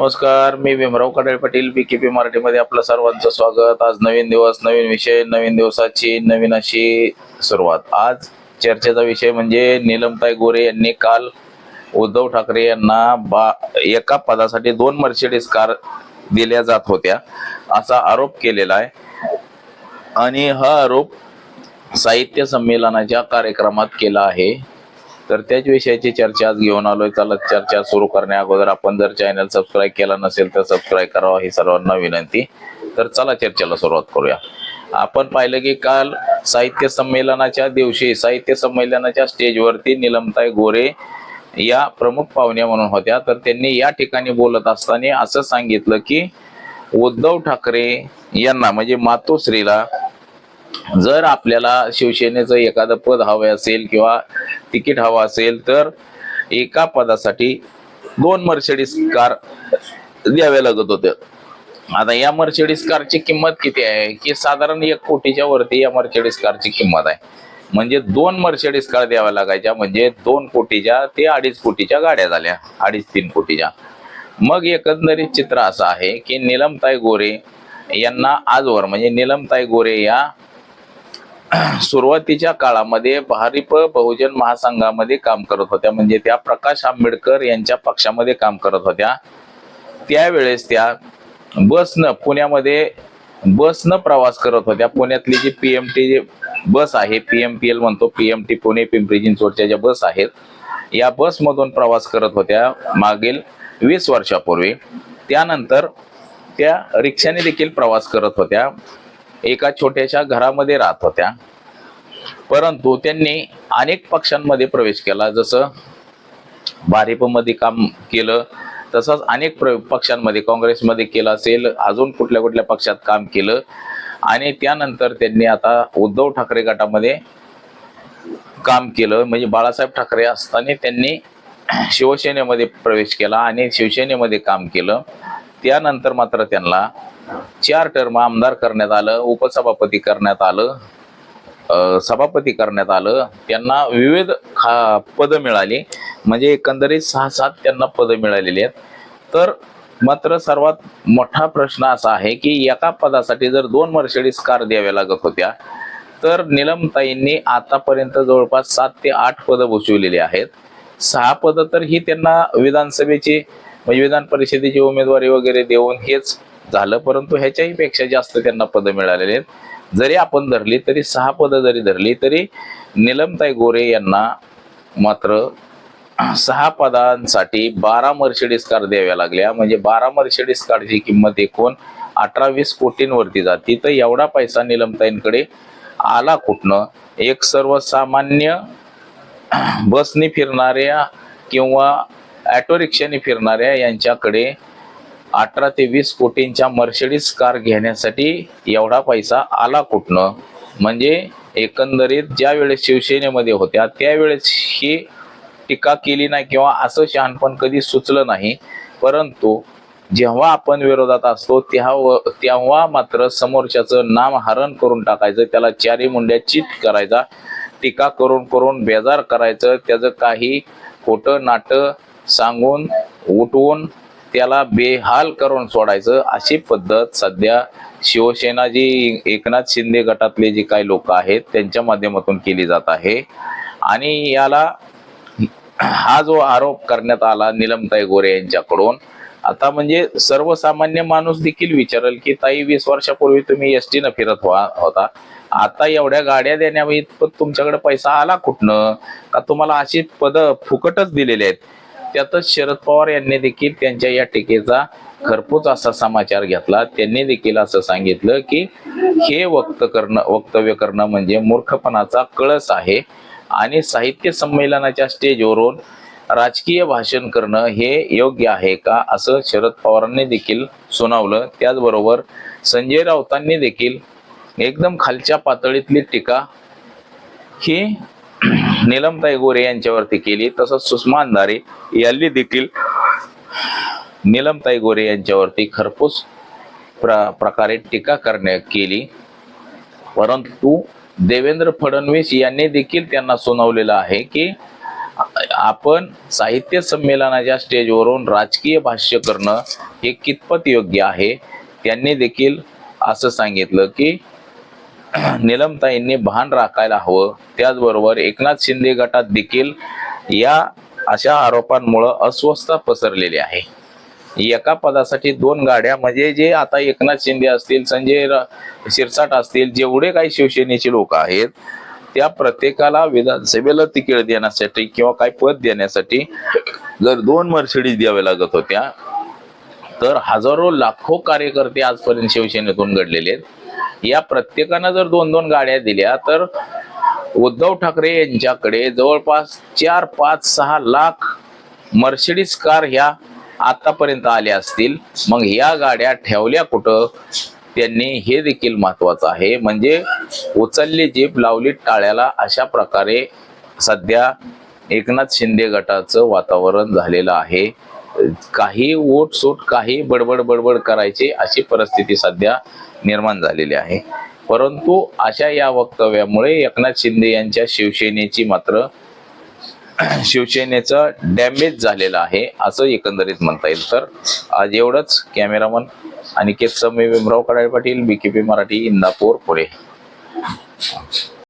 नमस्कार मी Bhimrao Kadale Patil B K P मराठीमध्ये आपलं सर्वांचं स्वागत. आज नवीन दिवस नवीन विषय नवीन दिवसाची नवीन अशी सुरुवात. आज चर्चेचा विषय म्हणजे नीलमताई गोरे यांनी काल उद्धव ठाकरे यांना बा एका पदासाठी दोन मर्सिडीज कार दिल्या जात होत्या असा आरोप केलेला आहे. आणि हा आरोप साहित्य संमेलनाच्या कार्यक्रमात केला आहे. तर त्याच विषयाची चर्चा आज घेऊन आलोय. चला चर्चा सुरू करण्या अगोदर आपण जर चॅनल सबस्क्राईब केला नसेल तर सबस्क्राईब करावा ही सर्वांना विनंती. तर चला चर्चेला सुरुवात करूया. आपण पाहिलं की काल साहित्य संमेलनाच्या दिवशी साहित्य संमेलनाच्या स्टेजवरती निलमताई गोरे या प्रमुख पाहुण्या म्हणून होत्या. तर त्यांनी या ठिकाणी बोलत असताना असं सांगितलं की उद्धव ठाकरे यांना म्हणजे मातोश्रीला जर आपल्याला शिवसेनेचं एखादं पद हवं असेल किंवा तिकीट हवं असेल तर एका पदासाठी दोन मर्सिडीज कार द्याव्या लागत होत्या आता या मर्सिडीज कारची किंमत किती आहे? की साधारण एक कोटीच्या वरती या मर्सिडीज कारची किंमत आहे. म्हणजे दोन मर्सिडीज कार द्याव्या लागायच्या म्हणजे दोन कोटीच्या ते अडीच कोटीच्या गाड्या झाल्या. अडीच तीन कोटीच्या. मग एकंदरीत चित्र असं आहे की निलमताई गोरे यांना आजवर म्हणजे निलमताई गोरे या सुरुवातीच्या काळामध्ये भारिप बहुजन महासंघामध्ये काम करत होत्या. म्हणजे त्या प्रकाश आंबेडकर यांच्या पक्षामध्ये काम करत होत्या. त्यावेळेस त्या बसनं पुण्यामध्ये बसनं प्रवास करत होत्या. पुण्यातली जी पी एम टी बस आहे पी एम पी एल म्हणतो P M T Pune Pimpri चिंचवडच्या ज्या बस आहेत या बसमधून प्रवास करत होत्या मागील वीस वर्षापूर्वी. त्यानंतर त्या रिक्षाने देखील प्रवास करत होत्या. एका छोट्याशा घरामध्ये राहत होत्या. परंतु त्यांनी अनेक पक्षांमध्ये प्रवेश केला. जसं भारिपमध्ये काम केलं तसंच अनेक प्र पक्षांमध्ये काँग्रेसमध्ये केलं असेल अजून कुठल्या कुठल्या पक्षात काम केलं. आणि त्यानंतर त्यांनी आता उद्धव ठाकरे गटामध्ये काम केलं. म्हणजे बाळासाहेब ठाकरे असताना त्यांनी शिवसेनेमध्ये प्रवेश केला आणि शिवसेनेमध्ये काम केलं. त्यानंतर मात्र त्यांना चार टर्म आमदार करण्यात आलं उपसभापती करण्यात आलं सभापती करण्यात आलं. त्यांना विविध खा पदं मिळाली. म्हणजे एकंदरीत सहा सात त्यांना पदं मिळालेली आहेत. तर मात्र सर्वात मोठा प्रश्न असा आहे की एका पदासाठी जर दोन मर्सिडीज कार द्याव्या लागत होत्या तर निलमताईंनी आतापर्यंत जवळपास सात ते आठ पदं भूषविलेली आहेत. सहा पदं तर ही त्यांना विधानसभेची म्हणजे विधान परिषदेची उमेदवारी वगैरे देऊन हेच झालं परंतु ह्याच्याही पेक्षा जास्त त्यांना पदं मिळालेली आहेत. जरी आपण धरली तरी सहा पदं जरी धरली तरी निलमताई गोरे यांना मात्र सहा पदांसाठी बारा मर्सिडीज कार द्याव्या लागल्या. म्हणजे बारा मर्सिडीज कारची किंमत एकूण अठरा वीस कोटींवरती जाती. तर एवढा पैसा निलमताईंकडे आला कुठनं? एक सर्वसामान्य बसने फिरणाऱ्या किंवा ॲटो रिक्षाने फिरणाऱ्या यांच्याकडे अठरा ते वीस कोटींच्या मर्सिडीज कार घेण्यासाठी एवढा पैसा आला कुठनं? म्हणजे एकंदरीत ज्या वेळेस शिवसेनेमध्ये होत्या त्यावेळेस ही टीका केली नाही किंवा असं शहाणपण कधी सुचलं नाही. परंतु जेव्हा आपण विरोधात असतो तेव्हा तेव्हा मात्र समोरच्याचं नाम हरण करून टाकायचं त्याला चारी मुंड्या चित करायचा टीका करून करून बेजार करायचं त्याचं काही खोटं नाटं सांगून उठवून त्याला बेहाल करून सोडायचं अशी पद्धत सध्या शिवसेना जी एकनाथ शिंदे गटातले जे काही लोक आहेत त्यांच्या माध्यमातून केली जात आहे. आणि याला हा जो आरोप करण्यात आला निलमताई गोरे यांच्याकडून आता म्हणजे सर्वसामान्य माणूस देखील विचारेल की ताई वीस वर्षापूर्वी तुम्ही एस टीनं फिरत व्हा होता. आता एवढ्या गाड्या देण्या इतपत तुमच्याकडे पैसा आला कुठनं? का तुम्हाला अशी पद फुकटच दिलेली आहेत? त्यातच शरद पवार यांनी देखील त्यांच्या या टीकेचा खरपूच असा समाचार घेतला. त्यांनी देखील असं सांगितलं की हे वक्त करणं वक्तव्य करणं म्हणजे मूर्खपणाचा कळस आहे आणि साहित्य संमेलनाच्या स्टेजवरून राजकीय भाषण करणं हे योग्य आहे का असं शरद पवारांनी देखील सुनावलं. त्याचबरोबर संजय राऊतांनी देखील एकदम खालच्या पातळीतली टीका ही निलमताई गोरे यांच्यावरती केली. तसंच सुषमा अंधारे यांनी देखील निलमताई गोरे यांच्यावरती खरपूस प्र प्रकारे टीका करण्या केली. परंतु देवेंद्र फडणवीस यांनी देखील त्यांना सुनावलेलं आहे की आपण साहित्य संमेलनाच्या स्टेजवरून राजकीय भाष्य करणं हे कितपत योग्य आहे? त्यांनी देखील असं सांगितलं की निलमताईंनी भान राखायला हवं. त्याचबरोबर एकनाथ शिंदे गटात देखील या अशा आरोपांमुळं अस्वस्थता पसरलेली आहे. एका पदासाठी दोन गाड्या म्हणजे जे आता एकनाथ शिंदे असतील संजय शिरसाट असतील जेवढे काही शिवसेनेचे लोक आहेत त्या प्रत्येकाला विधानसभेला तिकीट देण्यासाठी किंवा काही पद देण्यासाठी जर दोन मर्सिडीज द्याव्या लागत होत्या तर हजारो लाखो कार्यकर्ते आजपर्यंत शिवसेनेतून घडलेले आहेत. या प्रत्येकानं जर दोन दोन गाड्या दिल्या तर उद्धव ठाकरे यांच्याकडे जवळपास चार पाच सहा लाख मर्सिडीज कार ह्या आतापर्यंत आल्या असतील. मग ह्या गाड्या ठेवल्या कुठं? त्यांनी हे देखील महत्वाचं आहे. म्हणजे उचलली जीप लावली टाळ्याला अशा प्रकारे सध्या एकनाथ शिंदे गटाचं वातावरण झालेलं आहे. काही ओट सोट काही बडबड बडबड करायची अशी परिस्थिती सध्या निर्माण झालेली आहे. परंतु अशा या वक्तव्यामुळे एकनाथ शिंदे यांच्या शिवसेनेची मात्र शिवसेनेचं डॅमेज झालेलं आहे असं एकंदरीत म्हणता येईल. तर आज एवढंच. Cameraman Aniket Samay Bhimrao Kadale Patil BKP Marathi Indapur Pune.